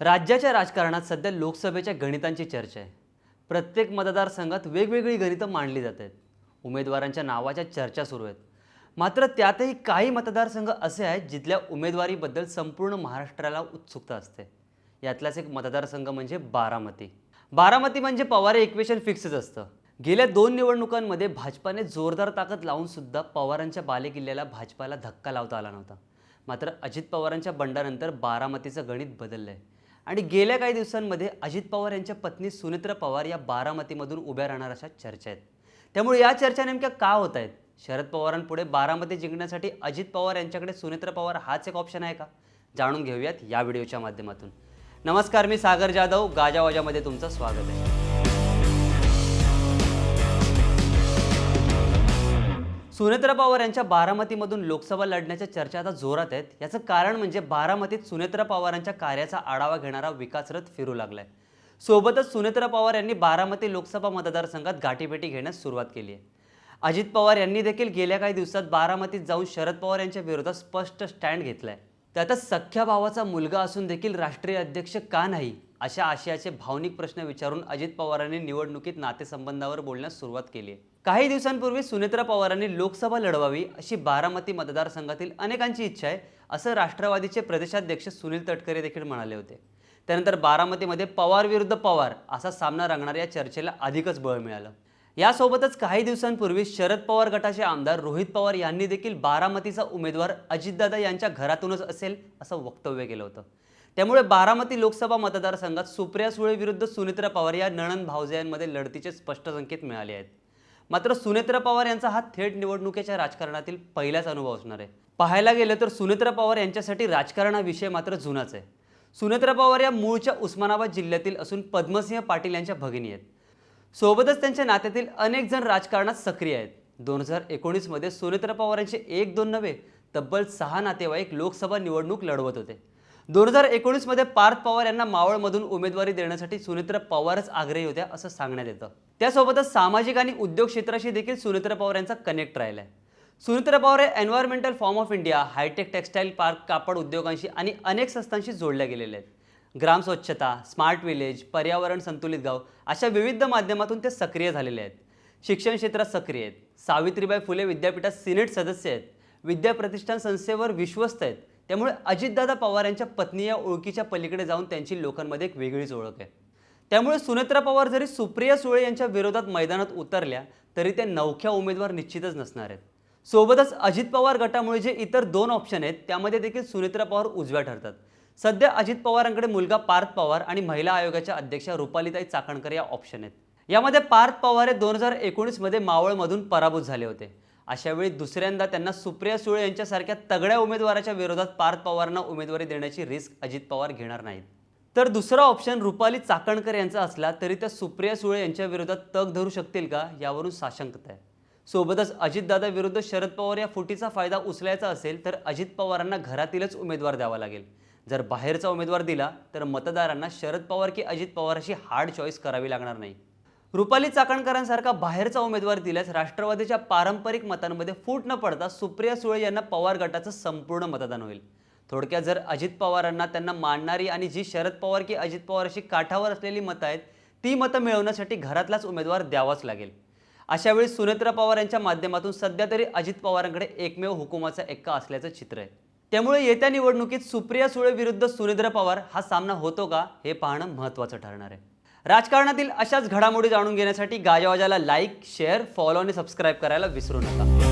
राज्याच्या राजकारणात सध्या लोकसभेच्या गणितांची चर्चा आहे. प्रत्येक मतदारसंघात वेगवेगळी गणितं मांडली जात आहेत. उमेदवारांच्या नावाच्या चर्चा सुरू आहेत. मात्र त्यातही काही मतदारसंघ असे आहेत जिथल्या उमेदवारीबद्दल संपूर्ण महाराष्ट्राला उत्सुकता असते. यातलाच एक मतदारसंघ म्हणजे बारामती. बारामती म्हणजे पवार इक्वेशन फिक्सच असतं. गेल्या दोन निवडणुकांमध्ये भाजपाने जोरदार ताकद लावून सुद्धा पवारांच्या बालेकिल्ल्याला भाजपाला धक्का लावता आला नव्हता. मात्र अजित पवारांच्या बंडानंतर बारामतीचं गणित बदललं आहे आणि गेल्या काही दिवसांमध्ये अजित पवार यांच्या पत्नी सुनेत्रा पवार या बारामतीमधून उभ्या राहणार अशा चर्चा आहेत. त्यामुळे या चर्चा नेमक्या का होत आहेत? शरद पवारांपुढे बारामती जिंकण्यासाठी अजित पवार यांच्याकडे सुनेत्रा पवार हाच एक ऑप्शन आहे का? जाणून घेऊयात या व्हिडिओच्या माध्यमातून. नमस्कार मी सागर जाधव. गाजावाजामध्ये तुमचं स्वागत आहे. सुनेत्रा पवार यांच्या बारामतीमधून लोकसभा लढण्याच्या चर्चा आता जोरात आहेत. याचं कारण म्हणजे बारामतीत सुनेत्रा पवारांच्या कार्याचा आढावा घेणारा विकास रथ फिरू लागलाय. सोबतच सुनेत्रा पवार यांनी बारामती लोकसभा मतदारसंघात गाठीभेटी घेण्यास सुरुवात केली आहे. अजित पवार यांनी देखील गेल्या काही दिवसात बारामतीत जाऊन शरद पवार यांच्या विरोधात स्पष्ट स्टँड घेतलाय. त्यातच सख्या भावाचा मुलगा असून देखील राष्ट्रीय अध्यक्ष का नाही? अशा आशयाचे भावनिक प्रश्न विचारून अजित पवारांनी निवडणुकीत नातेसंबंधावर बोलण्यास सुरुवात केली आहे. काही दिवसांपूर्वी सुनेत्रा पवारांनी लोकसभा लढवावी अशी बारामती मतदारसंघातील अनेकांची इच्छा आहे असं राष्ट्रवादीचे प्रदेशाध्यक्ष सुनील तटकरे देखील म्हणाले होते. त्यानंतर बारामतीमध्ये पवार विरुद्ध पवार असा सामना रंगणाऱ्या या चर्चेला अधिकच बळ मिळालं. यासोबतच काही दिवसांपूर्वी शरद पवार गटाचे आमदार रोहित पवार यांनी देखील बारामतीचा उमेदवार अजितदादा यांच्या घरातूनच असेल असं वक्तव्य केलं होतं. त्यामुळे बारामती लोकसभा मतदारसंघात सुप्रिया सुळे विरुद्ध सुनेत्रा पवार या नणन भावजयांमध्ये लढतीचे स्पष्ट संकेत मिळाले आहेत. मात्र सुनेत्रा पवार यांचा हा थेट निवडणुकीच्या राजकारणातील पहिलाच अनुभव असणार आहे. पाहायला गेलं तर सुनेत्रा पवार यांच्यासाठी राजकारणाविषय मात्र जुनाच आहे. सुनेत्रा पवार या मूळच्या उस्मानाबाद जिल्ह्यातील असून पद्मसिंह पाटील यांच्या भगिनी आहेत. सोबतच त्यांच्या नात्यातील अनेक जण राजकारणात सक्रिय आहेत. दोन हजार एकोणीसमध्ये सुनेत्रा पवारांचे एक दोन नव्हे तब्बल सहा नातेवाईक लोकसभा निवडणूक लढवत होते. दोन हजार एकोणीसमध्ये पार्थ पवार यांना मावळमधून उमेदवारी देण्यासाठी सुनेत्र पवारच आग्रही होत्या असं सांगण्यात येतं. त्यासोबतच सामाजिक आणि उद्योग क्षेत्राशी देखील सुनेत्र पवार यांचा कनेक्ट राहिला आहे सुनेत्रा पवार हे environmental form of India hi-tech textile park कापड उद्योगांशी आणि अनेक संस्थांशी जोडल्या गेलेले आहेत. ग्राम स्वच्छता स्मार्ट विलेज पर्यावरण संतुलित गाव अशा विविध माध्यमातून ते सक्रिय झालेले आहेत. शिक्षण क्षेत्रात सक्रिय आहेत. सावित्रीबाई फुले विद्यापीठात सिनेट सदस्य आहेत. विद्याप्रतिष्ठान संस्थेवर विश्वस्त आहेत. त्यामुळे अजितदादा पवार यांच्या पत्नी या ओळखीच्या पलीकडे जाऊन त्यांची लोकांमध्ये एक वेगळीच ओळख आहे. त्यामुळे सुनेत्रा पवार जरी सुप्रिया सुळे यांच्या विरोधात मैदानात उतरल्या तरी त्या नवख्या उमेदवार निश्चितच नसणार आहेत. सोबतच अजित पवार गटामुळे जे इतर दोन ऑप्शन आहेत त्यामध्ये देखील सुनेत्रा पवार उजव्या ठरतात. सध्या अजित पवारांकडे मुलगा पार्थ पवार आणि महिला आयोगाच्या अध्यक्षा रुपालीताई चाकणकर या ऑप्शन आहेत. यामध्ये पार्थ पवार हे दोन हजार एकोणीसमध्ये मावळमधून पराभूत झाले होते. अशावेळी दुसऱ्यांदा त्यांना सुप्रिया सुळे यांच्यासारख्या तगड्या उमेदवाराच्या विरोधात पार्थ पवारांना उमेदवारी देण्याची रिस्क अजित पवार घेणार नाहीत. तर दुसरा ऑप्शन रुपाली चाकणकर यांचा असला तरी त्या सुप्रिया सुळे यांच्या विरोधात तग धरू शकतील का यावरून साशंकता आहे. सोबतच अजितदादा विरुद्ध शरद पवार या फुटीचा फायदा उचलायचा असेल तर अजित पवारांना घरातीलच उमेदवार द्यावा लागेल. जर बाहेरचा उमेदवार दिला तर मतदारांना शरद पवार की अजित पवार अशी हार्ड चॉईस करावी लागणार नाही. रुपाली चाकणकरांसारखा बाहेरचा उमेदवार दिल्यास राष्ट्रवादीच्या पारंपरिक मतांमध्ये फूट न पडता सुप्रिया सुळे यांना पवार गटाचं संपूर्ण मतदान होईल. थोडक्यात जर अजित पवारांना त्यांना मानणारी आणि जी शरद पवार की अजित पवार अशी काठावर असलेली मतं आहेत ती मतं मिळवण्यासाठी घरातलाच उमेदवार द्यावाच लागेल. अशावेळी सुनेत्रा पवार यांच्या माध्यमातून सध्या तरी अजित पवारांकडे एकमेव हुकुमाचा एक्का असल्याचं चित्र आहे. त्यामुळे येत्या निवडणुकीत सुप्रिया सुळे विरुद्ध सुनेत्रा पवार हा सामना होतो का हे पाहणं महत्त्वाचं ठरणार आहे. राजकारणातील अशाच घडामोडी जाणून घेण्यासाठी गाजावाजाला लाईक शेअर फॉलो आणि सबस्क्राईब करायला विसरू नका.